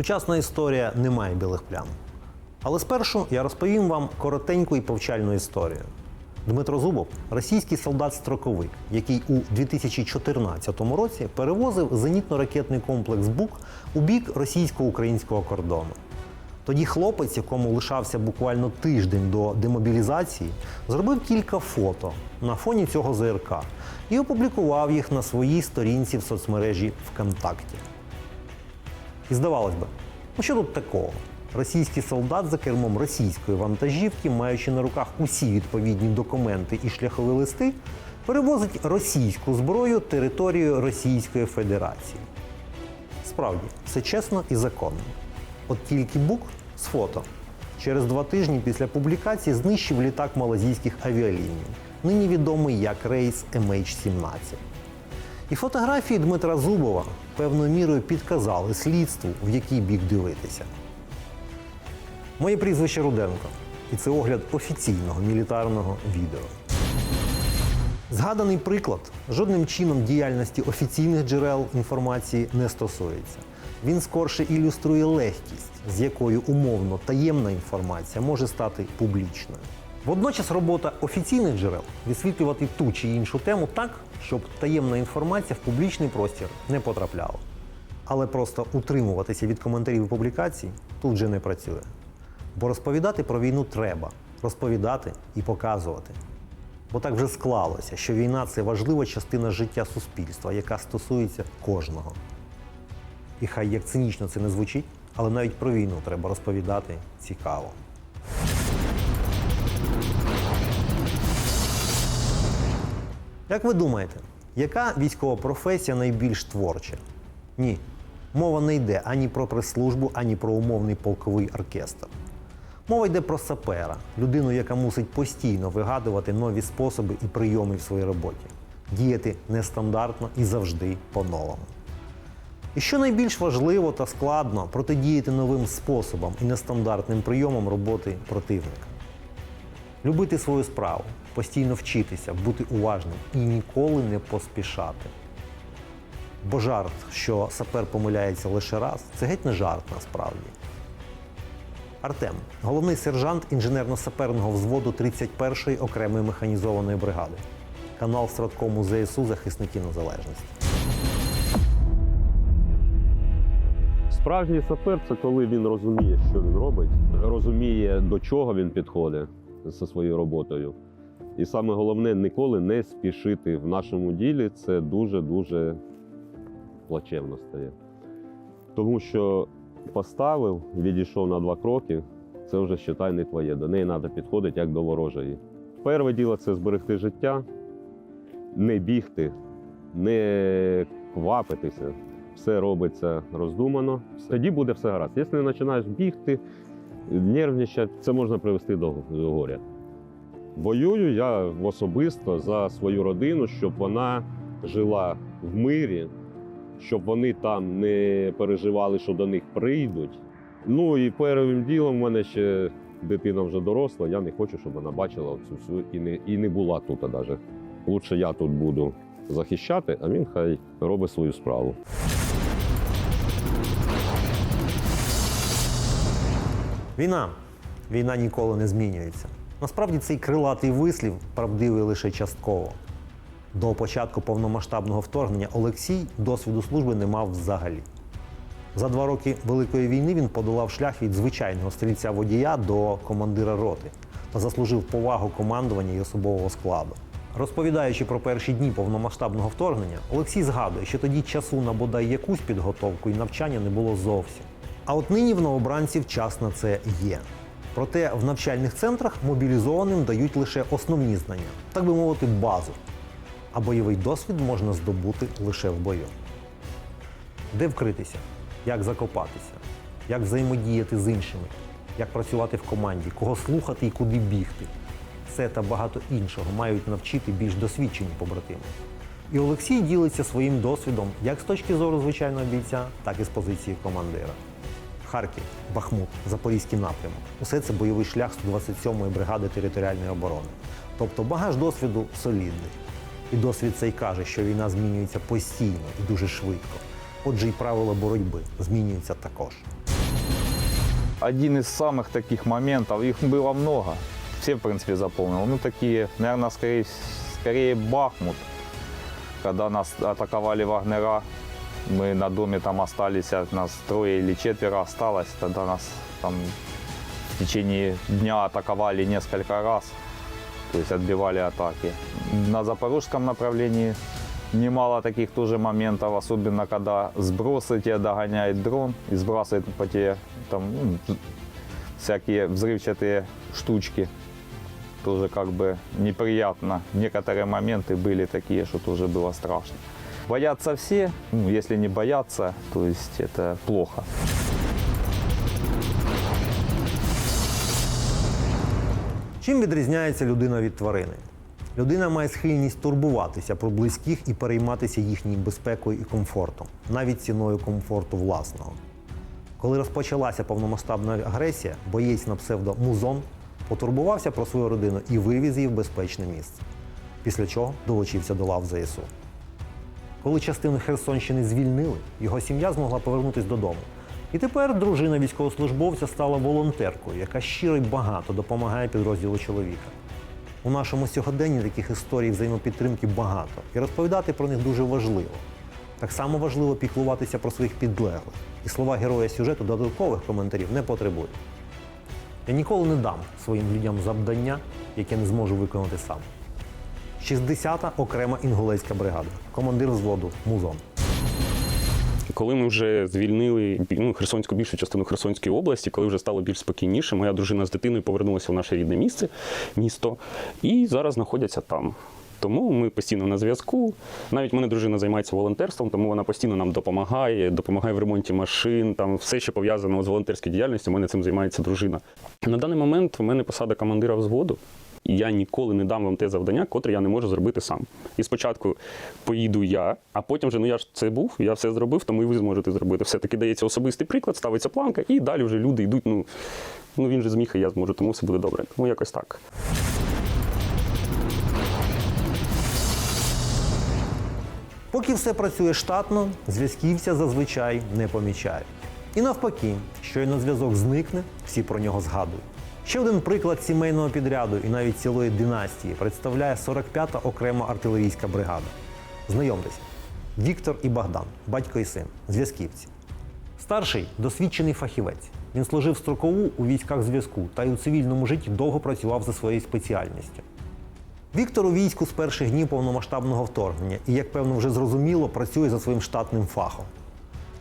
Сучасна історія не має білих плям. Але спершу я розповім вам коротеньку і повчальну історію. Дмитро Зубов російський солдат-строковик, який у 2014 році перевозив зенітно-ракетний комплекс БУК у бік російсько-українського кордону. Тоді хлопець, якому лишався буквально тиждень до демобілізації, зробив кілька фото на фоні цього ЗРК і опублікував їх на своїй сторінці в соцмережі ВКонтакті. І здавалось би, ну що тут такого? Російський солдат за кермом російської вантажівки, маючи на руках усі відповідні документи і шляхові листи, перевозить російську зброю територією Російської Федерації. Справді, все чесно і законно. От тільки Бук з фото через два тижні після публікації знищив літак малазійських авіаліній, нині відомий як рейс MH17. І фотографії Дмитра Зубова певною мірою підказали слідству, в який бік дивитися. Моє прізвище Руденко, і це огляд офіційного мілітарного відео. Згаданий приклад жодним чином діяльності офіційних джерел інформації не стосується. Він скорше ілюструє легкість, з якою умовно таємна інформація може стати публічною. Водночас робота офіційних джерел висвітлювати ту чи іншу тему так, щоб таємна інформація в публічний простір не потрапляла. Але просто утримуватися від коментарів і публікацій тут вже не працює. Бо розповідати про війну треба, розповідати і показувати. Бо так вже склалося, що війна це важлива частина життя суспільства, яка стосується кожного. І хай як цинічно це не звучить, але навіть про війну треба розповідати цікаво. Як ви думаєте, яка військова професія найбільш творча? Ні. Мова не йде ані про прес-службу, ані про умовний полковий оркестр. Мова йде про сапера, людину, яка мусить постійно вигадувати нові способи і прийоми в своїй роботі, діяти нестандартно і завжди по-новому. І що найбільш важливо та складно протидіяти новим способам і нестандартним прийомам роботи противника. Любити свою справу, постійно вчитися, бути уважним і ніколи не поспішати. Бо жарт, що сапер помиляється лише раз, це геть не жарт насправді. Артем, головний сержант інженерно-саперного взводу 31-ї окремої механізованої бригади. Канал Страткому ЗСУ Захисники Незалежності. Справжній сапер це коли він розуміє, що він робить, розуміє, до чого він підходить зі своєю роботою. І саме головне ніколи не спішити в нашому ділі. Це дуже-дуже плачевно стає. Тому що поставив, відійшов на два кроки, це вже считай не твоє. До неї треба підходити як до ворожої. Перше діло це зберегти життя, не бігти, не квапитися. Все робиться роздумано. Тоді буде все гаразд. Якщо не починаєш бігти, нервничати, це можна привести до горя. Воюю я особисто за свою родину, щоб вона жила в мирі, щоб вони там не переживали, що до них прийдуть. Ну і першим ділом в мене ще дитина вже доросла. Я не хочу, щоб вона бачила цю всю і не, і не була тут навіть. Лучше я тут буду захищати, а він хай робить свою справу. Війна. Війна ніколи не змінюється. Насправді цей крилатий вислів правдивий лише частково. До початку повномасштабного вторгнення Олексій досвіду служби не мав взагалі. За два роки Великої війни він подолав шлях від звичайного стрільця водія до командира роти та заслужив повагу командування і особового складу. Розповідаючи про перші дні повномасштабного вторгнення, Олексій згадує, що тоді часу на бодай якусь підготовку і навчання не було зовсім. А от нині в новобранців час на це є. Проте в навчальних центрах мобілізованим дають лише основні знання, так би мовити, базу. А бойовий досвід можна здобути лише в бою. Де вкритися, як закопатися, як взаємодіяти з іншими, як працювати в команді, кого слухати і куди бігти. Це та багато іншого мають навчити більш досвідчені побратими. І Олексій ділиться своїм досвідом як з точки зору звичайного бійця, так і з позиції командира. Харків, Бахмут, Запорізький напрямок. Усе це бойовий шлях 127-ї бригади територіальної оборони. Тобто багаж досвіду солідний. І досвід цей каже, що війна змінюється постійно і дуже швидко. Отже, і правила боротьби змінюються також. один из самых таких моментов, их было много, все, в принципе, запомнил. Ну, наверное, скорее, скорее Бахмут, когда нас атаковали вагнера, мы на доме там остались, а нас трое или четверо осталось, тогда нас там в течение дня атаковали несколько раз, то есть отбивали атаки. На запорожском направлении немало таких тоже моментов, особенно когда сбросы тебя догоняет дрон и сбрасывает по тебе там ну, всякие взрывчатые штучки. Тоже как бы неприятно. Некоторые моменты были такие, что тоже было страшно. Боятся все, ну, если не боятся, то есть это плохо. Чим відрізняється людина від тварини? Людина має схильність турбуватися про близьких і перейматися їхньою безпекою і комфортом, навіть ціною комфорту власного. Коли розпочалася повномасштабна агресія, боєць на псевдо Музон потурбувався про свою родину і вивіз її в безпечне місце, після чого долучився до лав ЗСУ. Коли частину Херсонщини звільнили, його сім'я змогла повернутися додому. І тепер дружина військовослужбовця стала волонтеркою, яка щиро й багато допомагає підрозділу чоловіка. У нашому сьогоденні таких історій взаємопідтримки багато, і розповідати про них дуже важливо. Так само важливо піклуватися про своїх підлеглих. І слова героя сюжету додаткових коментарів не потребують. Я ніколи не дам своїм людям завдання, яке не зможу виконати сам. 60-та окрема інгулецька бригада, командир взводу Музон. Коли ми вже звільнили ну, Херсонську більшу частину Херсонської області, коли вже стало більш спокійніше, моя дружина з дитиною повернулася в наше рідне місце, місто, і зараз знаходяться там. Тому ми постійно на зв'язку. Навіть мене дружина займається волонтерством, тому вона постійно нам допомагає, допомагає в ремонті машин, там все, що пов'язано з волонтерською діяльністю, у мене цим займається дружина. На даний момент у мене посада командира взводу. Я ніколи не дам вам те завдання, котре я не можу зробити сам. І спочатку поїду я, а потім вже ну я ж це був, я все зробив, тому і ви зможете зробити. Все-таки дається особистий приклад, ставиться планка, і далі вже люди йдуть. Ну, ну він же зміг, і я зможу, тому все буде добре. Тому якось так. Поки все працює штатно, зв'язківця зазвичай не помічають. І навпаки, щойно зв'язок зникне, всі про нього згадують. Ще один приклад сімейного підряду і навіть цілої династії представляє 45-та окрема артилерійська бригада. Знайомтеся, Віктор і Богдан, батько і син, зв'язківці. Старший досвідчений фахівець. Він служив строкову у військах зв'язку та й у цивільному житті довго працював за своєю спеціальністю. Віктор у війську з перших днів повномасштабного вторгнення і, як певно, вже зрозуміло, працює за своїм штатним фахом.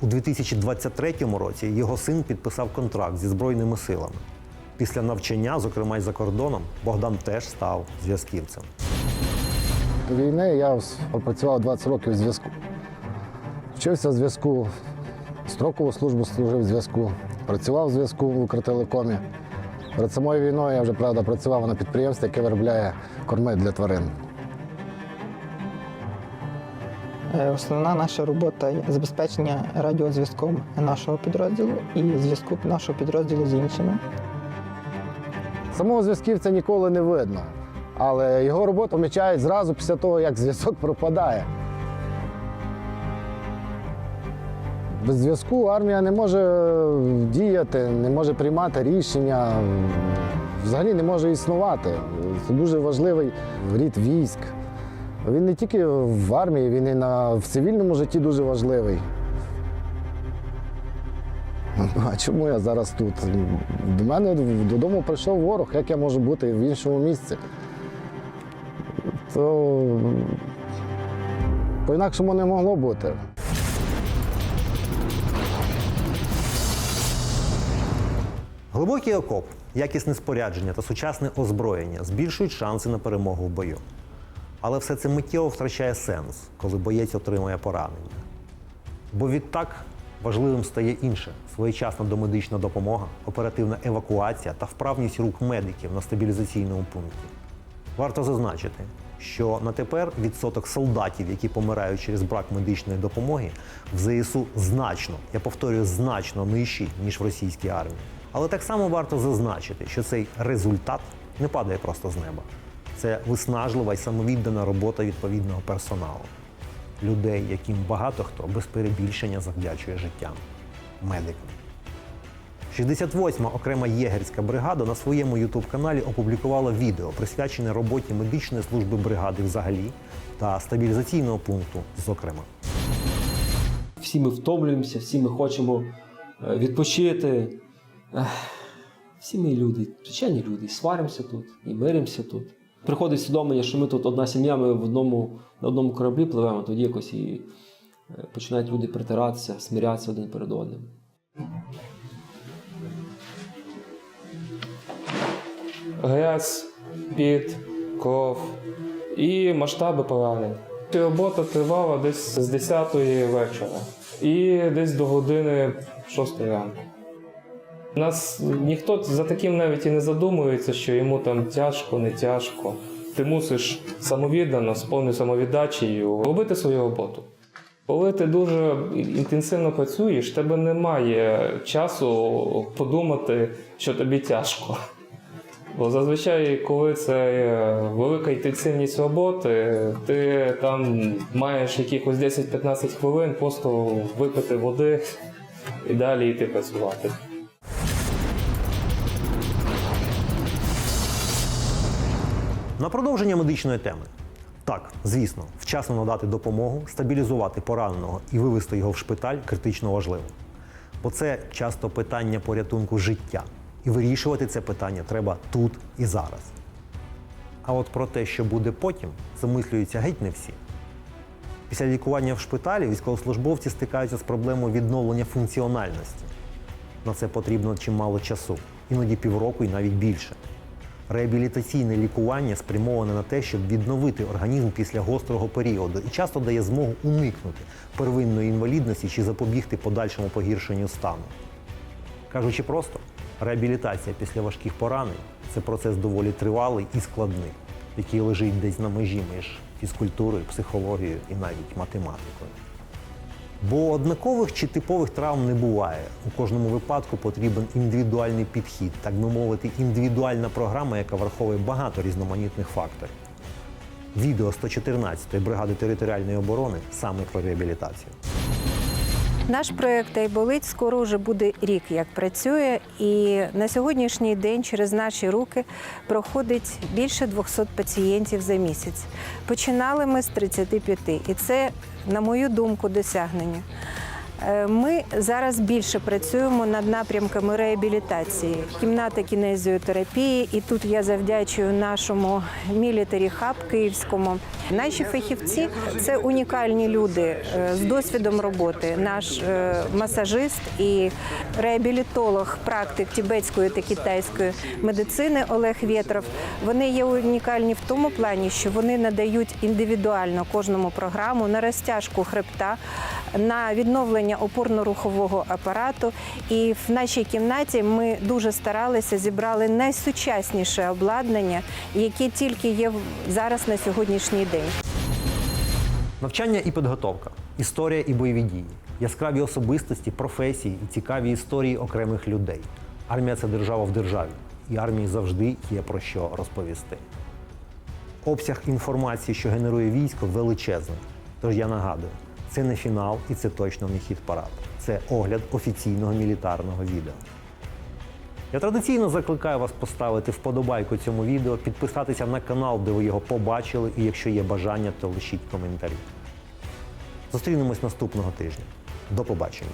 У 2023 році його син підписав контракт зі Збройними силами. Після навчання, зокрема й за кордоном, Богдан теж став зв'язківцем. До війни я попрацював 20 років в зв'язку. Вчився в зв'язку, строкову службу служив в зв'язку, працював в зв'язку в Укртелекомі. Перед самою війною я вже правда працював на підприємстві, яке виробляє корми для тварин. Е, Основна наша робота забезпечення радіозв'язком нашого підрозділу і зв'язку нашого підрозділу з іншими. Самого зв'язківця ніколи не видно, але його роботу помічають зразу після того, як зв'язок пропадає. Без зв'язку армія не може діяти, не може приймати рішення, взагалі не може існувати. Це дуже важливий рід військ. Він не тільки в армії, він і на, в цивільному житті дуже важливий. А чому я зараз тут? До мене додому прийшов ворог, як я можу бути в іншому місці. То по-інакшому не могло бути. Глибокий окоп, якісне спорядження та сучасне озброєння збільшують шанси на перемогу в бою. Але все це миттєво втрачає сенс, коли боєць отримує поранення. Бо відтак важливим стає інше своєчасна домедична допомога, оперативна евакуація та вправність рук медиків на стабілізаційному пункті. Варто зазначити, що на тепер відсоток солдатів, які помирають через брак медичної допомоги, в ЗСУ значно, я повторюю, значно нижчий, ніж в російській армії. Але так само варто зазначити, що цей результат не падає просто з неба. Це виснажлива і самовіддана робота відповідного персоналу, людей, яким багато хто без перебільшення завдячує життям, медикам. 68-ма окрема єгерська бригада на своєму ютуб-каналі опублікувала відео, присвячене роботі медичної служби бригади взагалі та стабілізаційного пункту, зокрема. всі ми втомлюємося, всі ми хочемо е, відпочити. Всі ми люди, звичайні люди, сваримося тут, і миримося тут. Приходить свідомлення, що ми тут одна сім'я, ми в одному, на одному кораблі пливемо, тоді якось і е, починають люди притиратися, смирятися один перед одним. грязь, піт, кров і масштаби поранень. Робота тривала десь з 10 вечора і десь до години 6 ранку. Нас ніхто за таким навіть і не задумується, що йому там тяжко, не тяжко. Ти мусиш самовіддано, з повною самовіддачею робити свою роботу. Коли ти дуже інтенсивно працюєш, тебе немає часу подумати, що тобі тяжко. Бо зазвичай, коли це е, велика інтенсивність роботи, ти там маєш якихось 10-15 хвилин просто випити води і далі йти працювати. На продовження медичної теми. Так, звісно, вчасно надати допомогу, стабілізувати пораненого і вивести його в шпиталь критично важливо. Бо це часто питання порятунку життя. І вирішувати це питання треба тут і зараз. А от про те, що буде потім, замислюються геть не всі. Після лікування в шпиталі військовослужбовці стикаються з проблемою відновлення функціональності. На це потрібно чимало часу, іноді півроку і навіть більше. Реабілітаційне лікування спрямоване на те, щоб відновити організм після гострого періоду і часто дає змогу уникнути первинної інвалідності чи запобігти подальшому погіршенню стану. Кажучи просто, реабілітація після важких поранень це процес доволі тривалий і складний, який лежить десь на межі між фізкультурою, психологією і навіть математикою. Бо однакових чи типових травм не буває. У кожному випадку потрібен індивідуальний підхід, так би мовити, індивідуальна програма, яка враховує багато різноманітних факторів. Відео 114-ї бригади територіальної оборони саме про реабілітацію. Наш проект «Айболить» скоро вже буде рік, як працює, і на сьогоднішній день через наші руки проходить більше 200 пацієнтів за місяць. Починали ми з 35, і це, на мою думку, досягнення. Е, Ми зараз більше працюємо над напрямками реабілітації, кімната кінезіотерапії, і тут я завдячую нашому мілітарі хаб київському. Наші фахівці це унікальні люди е, з досвідом роботи. Наш е, масажист і реабілітолог, практик тібетської та китайської медицини Олег Вєтров. Вони є унікальні в тому плані, що вони надають індивідуально кожному програму на розтяжку хребта, на відновлення опорно-рухового апарату. І в нашій кімнаті ми дуже старалися зібрали найсучасніше обладнання, яке тільки є зараз на сьогоднішній день. Навчання і підготовка, історія і бойові дії, яскраві особистості, професії і цікаві історії окремих людей. Армія це держава в державі, і армії завжди є про що розповісти. Обсяг інформації, що генерує військо, величезний. Тож я нагадую, це не фінал і це точно не хід парад. Це огляд офіційного мілітарного відео. Я традиційно закликаю вас поставити вподобайку цьому відео, підписатися на канал, де ви його побачили, і якщо є бажання, то лишіть коментарі. Зустрінемось наступного тижня. До побачення.